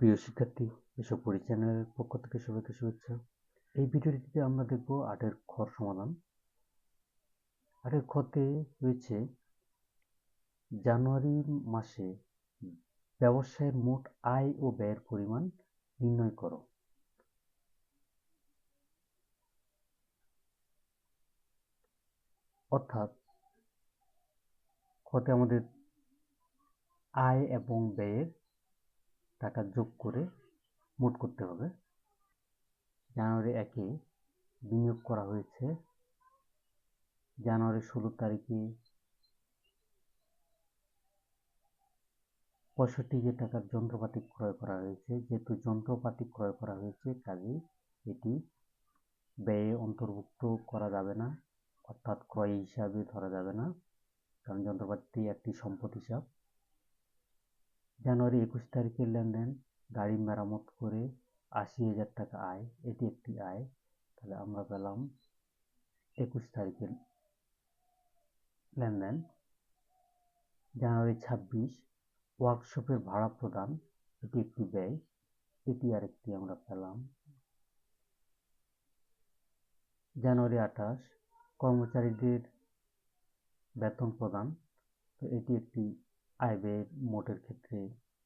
প্রিয় শিক্ষার্থী, এসব পড়ি চ্যানেলের পক্ষ থেকে সবাইকে শুভেচ্ছা। এই ভিডিওটিতে আমরা দেখব আটের খর সমাধান। আটের খতে রয়েছে জানুয়ারি মাসে ব্যবসায়ের মোট আয় ও ব্যয়ের পরিমাণ নির্ণয় করো। অর্থাৎ খতে আমাদের আয় এবং ব্যয়ের টাকা যোগ করে মোট করতে হবে। জানুয়ারি একে বিনিয়োগ করা হয়েছে। জানুয়ারি ষোলো তারিখে পঁয়ষট্টি যে টাকার যন্ত্রপাতি ক্রয় করা হয়েছে, যেহেতু যন্ত্রপাতি ক্রয় করা হয়েছে কাজে এটি ব্যয়ে অন্তর্ভুক্ত করা যাবে না, অর্থাৎ ক্রয় হিসাবে ধরা যাবে না, কারণ যন্ত্রপাতি একটি সম্পদ হিসাব। জানুয়ারি একুশ তারিখের লেনদেন, গাড়ি মেরামত করে আশি হাজার টাকা আয়, এটি একটি আয়। তাহলে আমরা পেলাম একুশ তারিখের লেনদেন। জানুয়ারি ছাব্বিশ, ওয়ার্কশপের ভাড়া প্রদান, এটি একটি ব্যয়, এটি আরেকটি আমরা পেলাম। জানুয়ারি আঠাশ, কর্মচারীদের বেতন প্রদান, তো এটি একটি আয় ব্যয়ের মোটের ক্ষেত্রে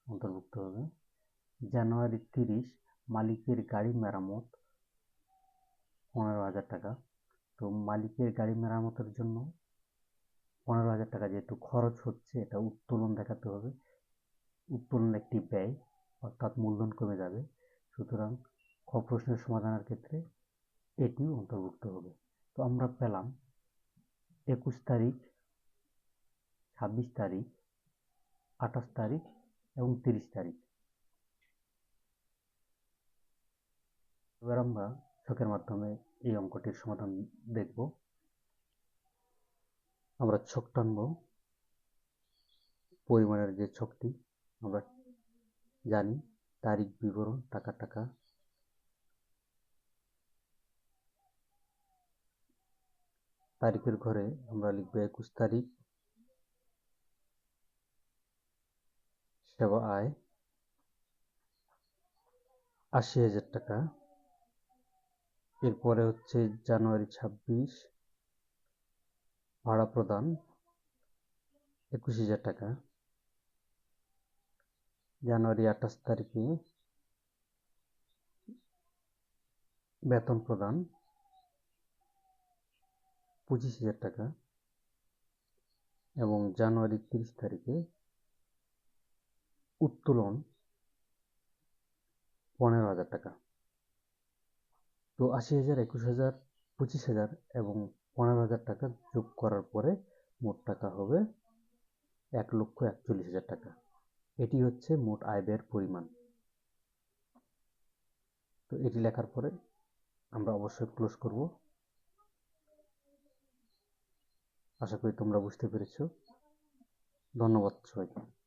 অন্তর্ভুক্ত হবে। জানুয়ারি তিরিশ, মালিকের গাড়ি মেরামত পনেরো হাজার টাকা। তো মালিকের গাড়ি মেরামতের জন্য পনেরো হাজার টাকা যেহেতু খরচ হচ্ছে, এটা উত্তোলন দেখাতে হবে। উত্তোলন একটি ব্যয়, অর্থাৎ মূলধন কমে যাবে। সুতরাং খ প্রশ্নের সমাধানের ক্ষেত্রে এটিও অন্তর্ভুক্ত হবে। তো আমরা পেলাম একুশ তারিখ, ছাব্বিশ তারিখ আঠাশ তারিখ এবং তিরিশ তারিখ। এবার আমরা ছকের মাধ্যমে এই অঙ্কটির সমাধান দেখব। আমরা ছক টানব। পরিমাণের যে ছকটি আমরা জানি, তারিখ, বিবরণ, টাকা টাকা। তারিখের ঘরে আমরা লিখব একুশ তারিখ। সেবা আয়। আশি হাজার টাকা। এরপরে হচ্ছে জানুয়ারি ছাব্বিশ। ভাড়া প্রদান একুশ হাজার টাকা। জানুয়ারি আঠাশ তারিখে বেতন প্রদান পঁচিশ হাজার টাকা। এবং জানুয়ারি তিরিশ তারিখে উত্তোলন পনেরো হাজার টাকা। তো আশি হাজার, একুশ হাজার, পঁচিশ হাজার এবং পনেরো হাজার টাকা যোগ করার পরে মোট টাকা হবে এক লক্ষ একচল্লিশ হাজার টাকা। এটি হচ্ছে মোট আয় ব্যয়ের পরিমাণ। তো এটি লেখার পরে আমরা অবশ্যই ক্লোজ করব। আশা করি তোমরা বুঝতে পেরেছ। ধন্যবাদ সবাইকে।